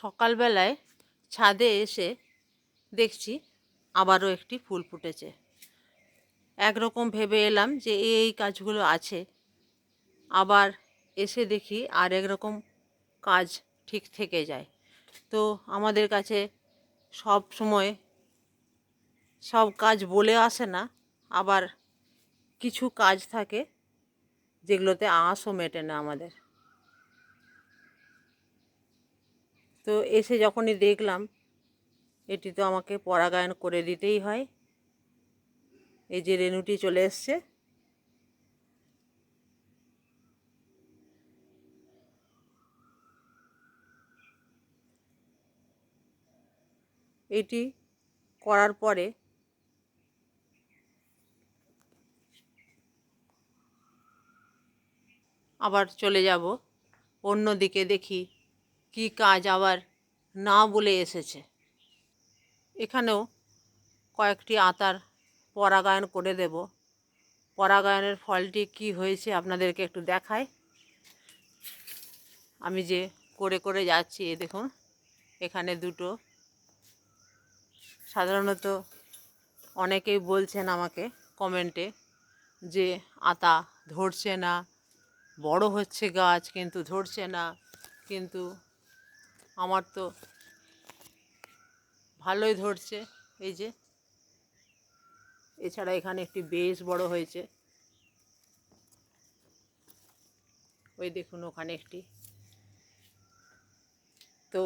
সকালবেলায় ছাদে এসে দেখছি আবারও একটি ফুল ফুটেছে। একরকম ভেবে এলাম যে এই কাজগুলো আছে। আবার এসে দেখি আর একরকম কাজ ঠিক থেকে যায়। তো আমাদের কাছে সব সময় সব কাজ বলে আসে না, আবার কিছু কাজ থাকে যেগুলোতে আঁশও মেটে না আমাদের। তো এসে যখনই দেখলাম, এটি তো আমাকে পরাগায়ন করে দিতেই হয়। এই যে রেনুটি চলে এসছে। এটি করার পরে আবার চলে যাব। অন্য দিকে দেখি কি কাজ আবার না বলে এসেছে। এখানেও কয়েকটি আতার পরাগায়ন করে দেব। পরাগায়নের ফলটি কি হয়েছে আপনাদেরকে একটু দেখাই। আমি যে করে করে যাচ্ছি, এ দেখুন, এখানে দুটো। সাধারণত অনেকেই বলছেন আমাকে কমেন্টে যে, আতা ধরছে না, বড় হচ্ছে গাছ, কিন্তু ধরছে না, কিন্তু আমার তো ভালোই ধরছে, এই যে। এছাড়া এখানে একটি বেশ বড় হয়েছে। ওই দেখুন ওখানে একটি। তো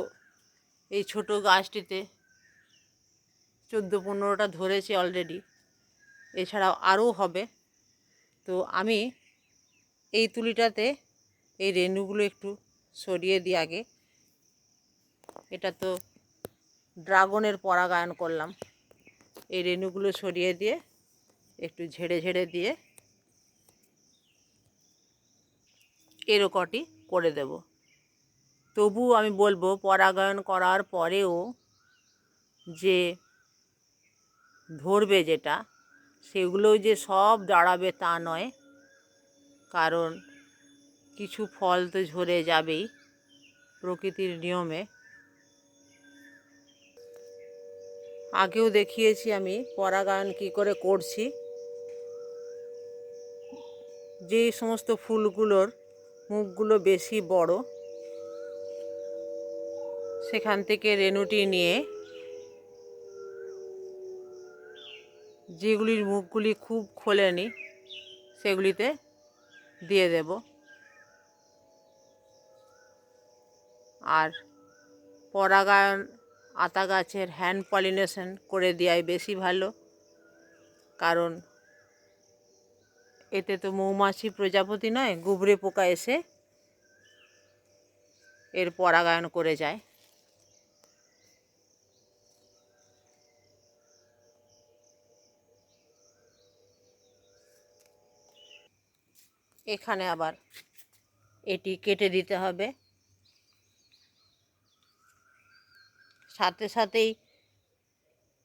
এই ছোট গাছটিতে চোদ্দ পনেরোটা ধরেছে অলরেডি এছাড়াও আরও হবে। তো আমি এই তুলিটাতে এই রেণুগুলো একটু সরিয়ে দিই আগে। এটা তো ড্রাগনের পরাগায়ন করলাম। এই রেণুগুলো সরিয়ে দিয়ে, একটু ঝেড়ে ঝেড়ে দিয়ে এরকটি করে দেব। তবু আমি বলব, পরাগায়ন করার পরেও যে ধরবে যেটা সেগুলোও যে সব দাঁড়াবে তা নয়। কারণ কিছু ফল তো ঝরে যাবেই প্রকৃতির নিয়মে। আগেও দেখিয়েছি আমি পরাগায়ন কী করে করছি। যে সমস্ত ফুলগুলোর মুখগুলো বেশি বড়, সেখান থেকে রেণুটি নিয়ে যেগুলির মুখগুলি খুব খোলেনি, সেগুলিতে দিয়ে দেব। আর পরাগায়ন আতা গাছের হ্যান্ড পলিনেশন করে দেওয়াই বেশি ভালো। কারণ এতে তো মৌমাছি প্রজাপতি নয়, গুবরে পোকা এসে এর পরাগায়ন করে যায়। এখানে আবার এটি কেটে দিতে হবে। সাথে সাথেই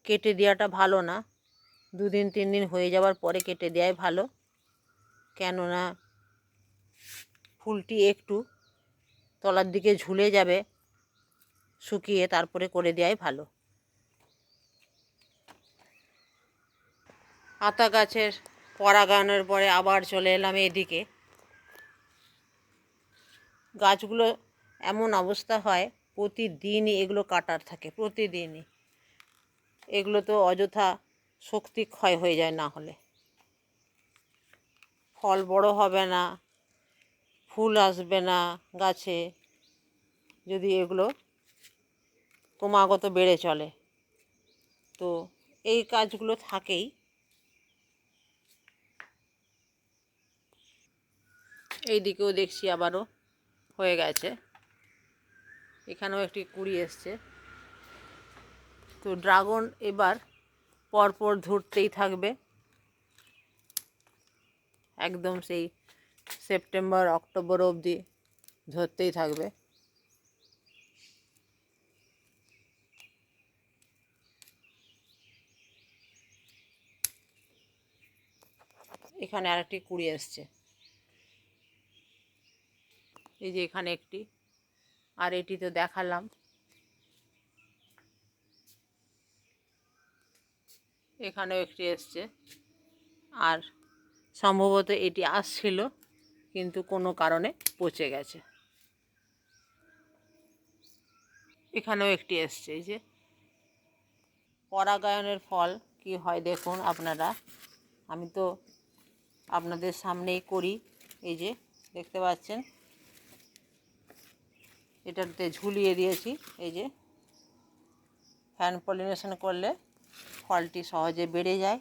কেটে দেওয়াটা ভালো না। দুদিন তিন দিন হয়ে যাওয়ার পরে কেটে দেওয়াই ভালো। কেননা ফুলটি একটু তলার দিকে ঝুলে যাবে, শুকিয়ে তারপরে করে দেওয়াই ভালো। আতা গাছের পরাগায়নের পরে আবার চলে এলাম এদিকে। গাছগুলো এমন অবস্থা হয় প্রতিদিনই এগুলো কাটার থাকে, প্রতিদিনই। এগুলো তো অযথা শক্তি ক্ষয় হয়ে যায় না হলে। ফল বড় হবে না, ফুল আসবে না গাছে, যদি এগুলো ক্রমাগত বেড়ে চলে। তো এই কাজগুলো থাকেই। এই দিকেও দেখছি আবারও হয়ে গেছে। এখানেও একটি কুড়ি এসছে। তো ড্রাগন এবার পরপর ধরতেই থাকবে। একদম সেই সেপ্টেম্বর, অক্টোবর অবধি ধরতেই থাকবে। এখানে আরেকটি কুড়ি এসছে। এই যে এখানে একটি আর এটি তো দেখালাম। এখানেও একটি এসছে। আর সম্ভবত এটি আসছিল, কিন্তু কোনো কারণে পচে গেছে। এখানেও একটি এসছে, এই যে। পরাগায়নের ফল কি হয় দেখুন আপনারা। আমি তো আপনাদের সামনেই করি, এই যে, দেখতে পাচ্ছেন? এটাতে ঝুলিয়ে দিয়েছি, এই যে। হ্যান্ড পলিনেশন করলে ফলটি সহজে বেড়ে যায়।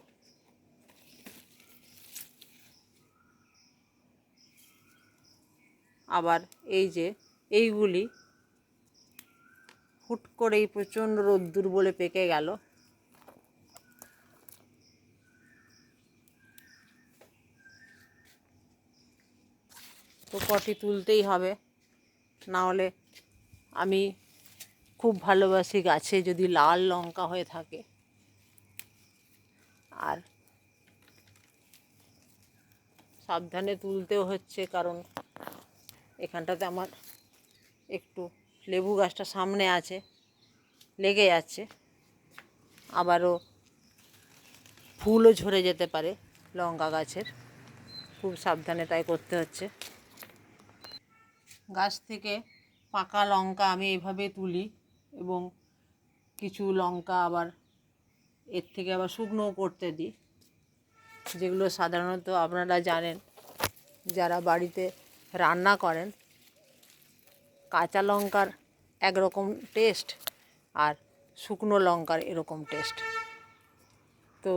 আবার এই যে, এইগুলি হুট করেই প্রচণ্ড রোদ্দুর বলে পেকে গেল। তো কটি তুলতেই হবে। না হলে আমি খুব ভালোবাসি গাছে যদি লাল লঙ্কা হয়ে থাকে। আর সাবধানে তুলতেও হচ্ছে, কারণ এখানটাতে আমার একটু লেবু গাছটা সামনে আছে, লেগে যাচ্ছে। আবারও ফুলও ঝরে যেতে পারে লঙ্কা গাছের। খুব সাবধানে তাই করতে হচ্ছে। গাছ থেকে পাকা লঙ্কা আমি এভাবে তুলি এবং কিছু লঙ্কা আবার এর থেকে আবার শুকনো করতে দিই। যেগুলো সাধারণত আপনারা জানেন, যারা বাড়িতে রান্না করেন, কাঁচা লঙ্কার একরকম টেস্ট আর শুকনো লঙ্কার এরকম টেস্ট তো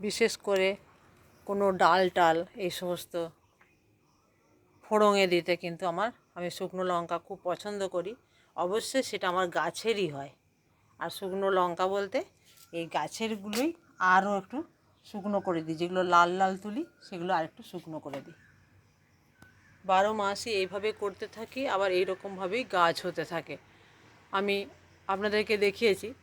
বিশেষ করে কোনো ডাল টাল এই সমস্ত ফোড়ঙে দিতে কিন্তু আমার, আমি শুকনো লঙ্কা খুব পছন্দ করি। অবশ্যই সেটা আমার গাছেরই হয়। আর শুকনো লঙ্কা বলতে এই গাছেরগুলোই আরও একটু শুকনো করে দিই। যেগুলো লাল লাল তুলি, সেগুলো আর একটু শুকনো করে দিই। বারো মাসই এইভাবে করতে থাকি, আবার এইরকমভাবেই গাছ হতে থাকে। আমি আপনাদেরকে দেখিয়েছি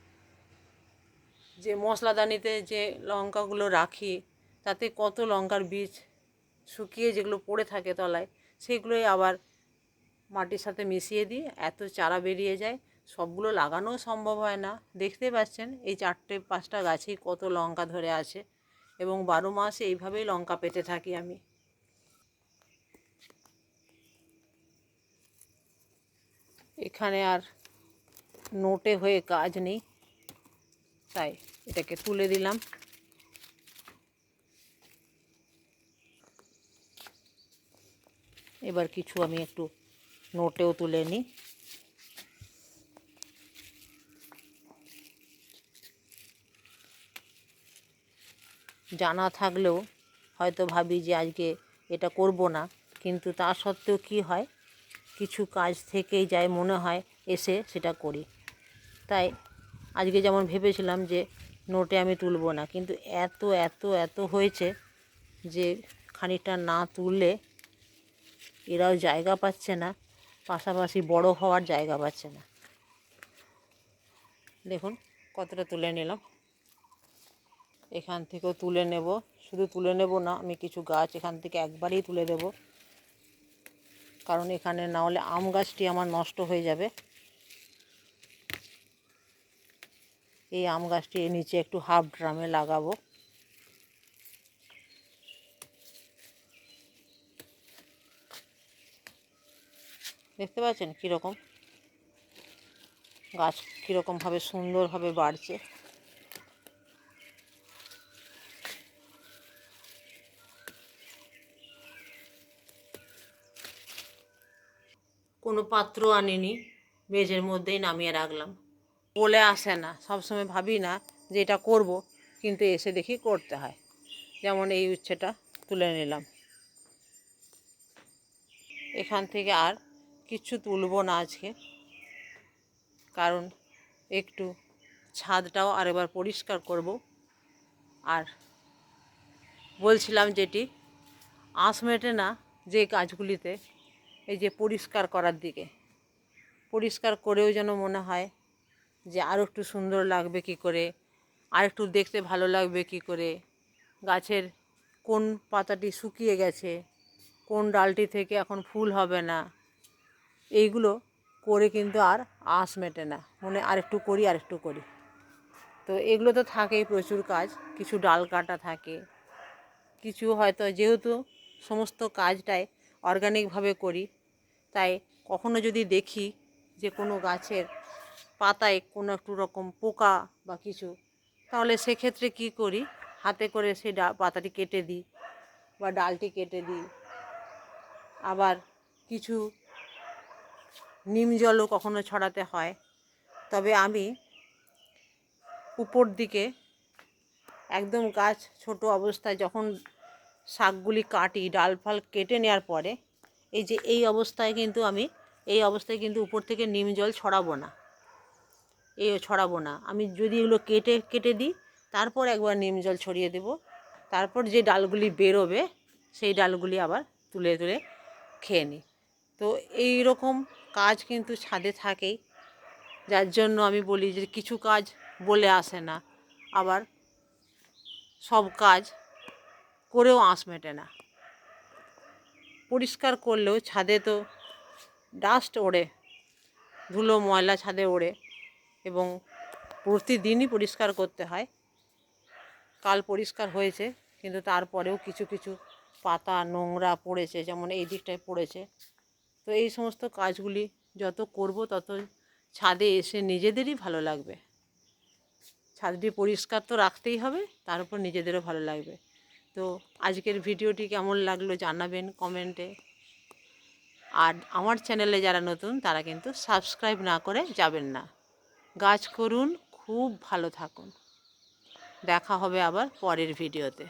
যে মশলাদানিতে যে লঙ্কাগুলো রাখি, তাতে কত লঙ্কার বীজ শুকিয়ে যেগুলো পড়ে থাকে তলায়, সেগুলোই আবার মাটির সাথে মিশিয়ে দিই এত চারা বেরিয়ে যায়, সবগুলো লাগানোও সম্ভব হয় না। দেখতে পাচ্ছেন এই চারটে পাঁচটা গাছেই কত লঙ্কা ধরে আছে এবং বারো মাস এইভাবেই লঙ্কা পেতে থাকি আমি। এখানে আর নোটে হয়ে কাজ নেই, তাই এটাকে তুলে দিলাম। এবার কিছু আমি একটু নোটেও তুলে নিই জানা থাকলেও হয়তো ভাবি যে আজকে এটা করব না, কিন্তু তা সত্ত্বেও কি হয়, কিছু কাজ থেকেই যায় মনে হয় এসে সেটা করি। তাই আজকে যেমন ভেবেছিলাম যে নোটে আমি তুলব না, কিন্তু এত এত এত হয়েছে যে খানিকটা না তুললে এরাও জায়গা পাচ্ছে না, পাশাপাশি বড় হওয়ার জায়গা পাচ্ছে না। দেখুন কতটা তুলে নিলাম। এখান থেকেও তুলে নেব, শুধু তুলে নেব না, আমি কিছু গাছ এখান থেকে একবারেই তুলে দেব। কারণ এখানে না হলে আম গাছটি আমার নষ্ট হয়ে যাবে। এই আম গাছটি নিচে একটু হাফ ড্রামে লাগাবো। দেখতে পাচ্ছেন কীরকম? গাছ কীরকমভাবে সুন্দরভাবে বাড়ছে। কোনো পাত্র আনিনি, মেঝের মধ্যেই নামিয়ে রাখলাম। বলে আসে না, সবসময় ভাবি না যে এটা করব, কিন্তু এসে দেখি করতে হয়। যেমন এই উচ্ছেটা তুলে নিলাম। এখান থেকে আর কিছু তুলব না আজকে। কারণ একটু ছাদটাও আরেকবার পরিষ্কার করব। আর বলছিলাম যেটি, আঁশ মেটে না যে গাছগুলিতে এই যে পরিষ্কার করার দিকে, পরিষ্কার করেও যেন মনে হয় যে আরও একটু সুন্দর লাগবে কি করে, আর একটু দেখতে ভালো লাগবে কি করে, গাছের কোন পাতাটি শুকিয়ে গেছে, কোন ডালটি থেকে এখন ফুল হবে না। এইগুলো করে কিন্তু আর আঁশ মেটে না। মনে আর একটু করি আর একটু করি। তো এগুলো তো থাকেই প্রচুর কাজ। কিছু ডাল কাটা থাকে। কিছু হয়তো যেহেতু সমস্ত কাজটাই অর্গানিকভাবে করি, তাই কখনো যদি দেখি যে কোনো গাছের পাতায় কোনো একটু রকম পোকা বা কিছু, তাহলে সেক্ষেত্রে কী করি? হাতে করে সেই ডা, পাতাটি কেটে দিই বা ডালটি কেটে দিই। আবার কিছু নিম জলও কখনো ছড়াতে হয়। তবে আমি উপর দিকে একদম গাছ ছোট অবস্থায় যখন শাকগুলি কাটি ডাল ফাল কেটে নেওয়ার পরে, এই যে এই অবস্থায় কিন্তু আমি, এই অবস্থায় কিন্তু উপর থেকে নিম জল ছড়াবো না। এই ছড়াবো না। আমি যদি এগুলো কেটে কেটে দিই, তারপর একবার নিম জল ছড়িয়ে দেব। তারপর যে ডালগুলি বেরোবে, সেই ডালগুলি আবার তুলে তুলে খেয়ে নিই। তো এই রকম কাজ কিন্তু ছাদে থাকেই। যার জন্য আমি বলি যে কিছু কাজ বলে আসে না, আবার সব কাজ করেও আঁশ মেটে না। পরিষ্কার করলেও ছাদে তো ডাস্ট ওড়ে, ধুলো, ময়লা ছাদে ওড়ে এবং প্রতিদিনই পরিষ্কার করতে হয়। কাল পরিষ্কার হয়েছে, কিন্তু তারপরেও কিছু কিছু পাতা, নোংরা পড়েছে, যেমন এই দিকটায় পড়েছে। তো এই সমস্ত কাজগুলি যত করব তত ছাদে এসে নিজেদেরই ভালো লাগবে। ছাদটি পরিষ্কার তো রাখতেই হবে, তার উপর নিজেদেরও ভালো লাগবে। তো আজকের ভিডিওটি কেমন লাগল জানাবেন কমেন্টে। আর আমার চ্যানেলে যারা নতুন, তারা কিন্তু সাবস্ক্রাইব না করে যাবেন না। গাছ করুন, খুব ভালো থাকুন। দেখা হবে আবার পরের ভিডিওতে।